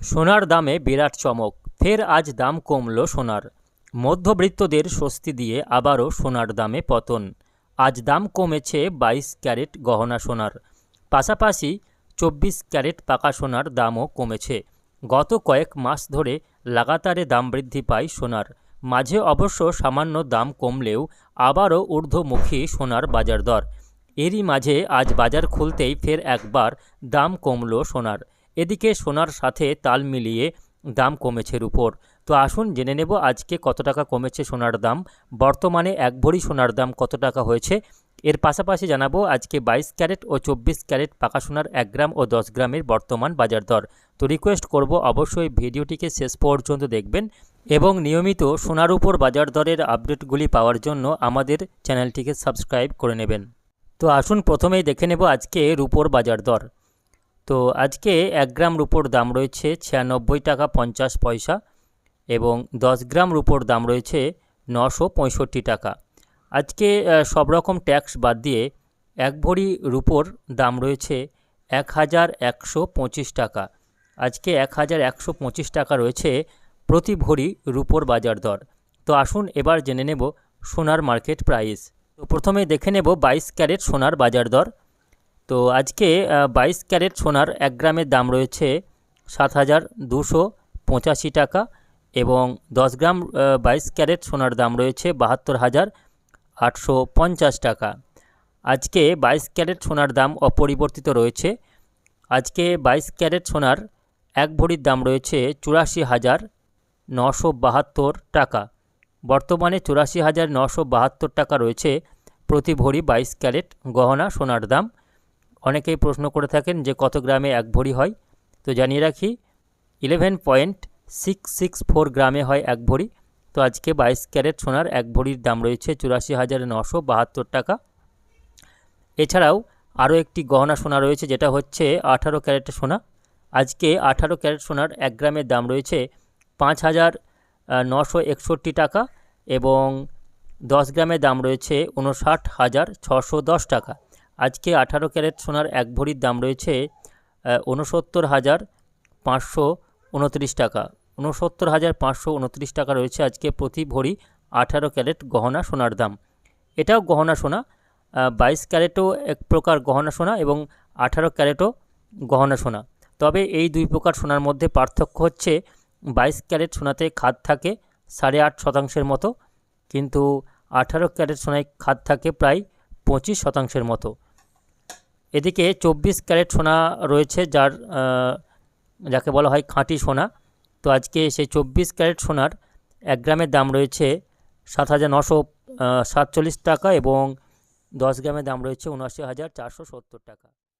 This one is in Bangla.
সোনার দামে বিরাট চমক, ফের আজ দাম কমল সোনার। মধ্যবৃত্তদের স্বস্তি দিয়ে আবারও সোনার দামে পতন, আজ দাম কমেছে বাইশ ক্যারেট গহনা সোনার। পাশাপাশি চব্বিশ ক্যারেট পাকা সোনার দামও কমেছে। গত কয়েক মাস ধরে লাগাতারে দাম বৃদ্ধি পায় সোনার, মাঝে অবশ্য সামান্য দাম কমলেও আবারও ঊর্ধ্বমুখী সোনার বাজার দর। এরই মাঝে আজ বাজার খুলতেই ফের একবার দাম কমল সোনার। এদিকে সোনার সাথে তাল মিলিয়ে দাম কমেছে রুপোর। তো আসুন জেনে নেব আজকে কত টাকা কমেছে সোনার দাম। বর্তমানে এক ভরি সোনার দাম কত টাকা হয়েছে? এর পাশাপাশি জানাব আজকে বাইশ ক্যারেট ও চব্বিশ ক্যারেট পাকা সোনার এক গ্রাম ও দশ গ্রামের বর্তমান বাজার দর। তো রিকোয়েস্ট করব অবশ্যই ভিডিওটিকে শেষ পর্যন্ত দেখবেন এবং নিয়মিত সোনার উপর বাজার দরের আপডেটগুলি পাওয়ার জন্য আমাদের চ্যানেলটিকে সাবস্ক্রাইব করে নেবেন। তো আসুন প্রথমেই দেখে নেব আজকে রুপোর বাজার দর। তো আজকে এক গ্রাম রুপোর দাম রয়েছে ছিয়ানব্বই টাকা পঞ্চাশ পয়সা এবং দশ গ্রাম রুপোর দাম রয়েছে নশো পঁয়ষট্টি টাকা। আজকে সব রকম ট্যাক্স বাদ দিয়ে এক ভরি রুপোর দাম রয়েছে এক হাজার একশো পঁচিশ টাকা। আজকে এক হাজার একশো পঁচিশ টাকা রয়েছে প্রতি ভরি রুপোর বাজার দর। তো আসুন এবার জেনে নেব সোনার মার্কেট প্রাইস। তো প্রথমে দেখে নেব বাইশ ক্যারেট সোনার বাজার দর। তো আজকে বাইশ ক্যারেট সোনার এক গ্রামের দাম রয়েছে সাত হাজার দুশো পঁচাশি টাকা এবং দশ গ্রাম বাইশ ক্যারেট সোনার দাম রয়েছে বাহাত্তর হাজার আটশো পঞ্চাশ টাকা। আজকে বাইশ ক্যারেট সোনার দাম অপরিবর্তিত রয়েছে। আজকে বাইশ ক্যারেট সোনার এক ভরির দাম রয়েছে চুরাশি হাজার নশো বাহাত্তর টাকা। বর্তমানে চুরাশি হাজার নশো বাহাত্তর টাকা রয়েছে প্রতি ভরি বাইশ ক্যারেট গহনা সোনার দাম। অনেকেই প্রশ্ন করে থাকেন যে কত গ্রামে এক ভরি হয়। তো জানিয়ে রাখি eleven point six six four গ্রামে হয় এক ভরি। তো আজকে বাইশ ক্যারেট সোনার এক ভরির দাম রয়েছে চুরাশি হাজার নশো বাহাত্তর টাকা। এছাড়াও আরও একটি গহনা সোনা রয়েছে, যেটা হচ্ছে আঠারো ক্যারেটের সোনা। আজকে আঠারো ক্যারেট সোনার এক গ্রামের দাম রয়েছে পাঁচ হাজার নশো একষট্টি টাকা এবং দশ গ্রামের দাম রয়েছে উনষাট হাজার ছশো দশ টাকা। আজকে আঠারো ক্যারেট সোনার এক ভরির দাম রয়েছে উনসত্তর হাজার পাঁচশো উনত্রিশ টাকা। উনসত্তর হাজার পাঁচশো উনত্রিশ টাকা রয়েছে আজকে প্রতি ভরি আঠারো ক্যারেট গহনা সোনার দাম। এটাও গহনা সোনা বাইশ ক্যারেটও এক প্রকার গহনা সোনা এবং আঠারো ক্যারেটও গহনা সোনা। তবে এই দুই প্রকার সোনার মধ্যে পার্থক্য হচ্ছে, বাইশ ক্যারেট সোনাতে খাদ থাকে সাড়ে আট শতাংশের মতো, কিন্তু আঠারো ক্যারেট সোনায় খাদ থাকে প্রায় পঁচিশ শতাংশের মতো। এদিকে চব্বিশ ক্যারেট সোনা রয়েছে যার যাকে বলা হয় খাঁটি সোনা। তো আজকে সেই চব্বিশ ক্যারেট সোনার এক গ্রামের দাম রয়েছে সাত হাজার নশো সাতচল্লিশ টাকা এবং দশ গ্রামের দাম রয়েছে উনআশি হাজার চারশো সত্তর টাকা।